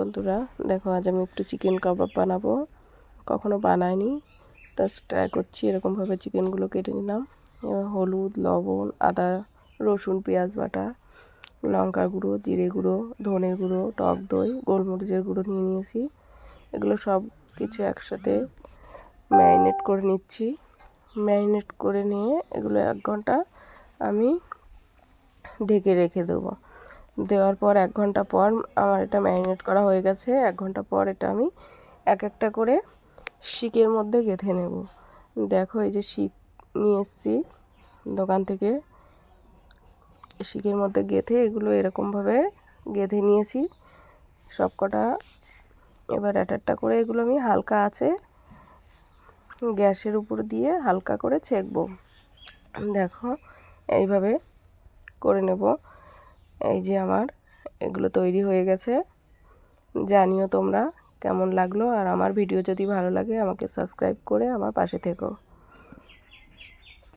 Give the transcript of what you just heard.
বন্ধুরা, দেখো আজ আমি একটু চিকেন কাবাব বানাবো। কখনো বানাইনি তা ট্রাই করছি, এরকমভাবে চিকেনগুলো কেটে নিলাম। হলুদ, লবণ, আদা, রসুন, পেঁয়াজ বাটা, লঙ্কার গুঁড়ো, জিরে গুঁড়ো, ধনে গুঁড়ো, টক দই, গোলমরিচের গুঁড়ো নিয়ে নিয়েছি। এগুলো সব কিছু একসাথে ম্যারিনেট করে নিচ্ছি। ম্যারিনেট করে নিয়ে এগুলো এক ঘণ্টা আমি ঢেকে রেখে দেবো। দেওয়ার পর এক ঘণ্টা পর আমার এটা ম্যারিনেট করা হয়ে গেছে। এক ঘণ্টা পর এটা আমি এক একটা করে শিকের মধ্যে গেঁথে নেব। দেখো এই যে শিক নিয়ে এসেছি দোকান থেকে। শিকের মধ্যে গেঁথে এগুলো এরকমভাবে গেঁথে নিয়েছি। সব কটা এবার এক একটা করে এগুলো আমি হালকা আছে গ্যাসের উপর দিয়ে হালকা করে ছেঁকবো। দেখো এইভাবে করে নেব। এই যে আমার, এগুলো তৈরি হয়ে গেছে। জানিও তোমরা কেমন লাগল, আর আমার ভিডিও যদি ভালো লাগে আমাকে সাবস্ক্রাইব করে আমার পাশে থেকো।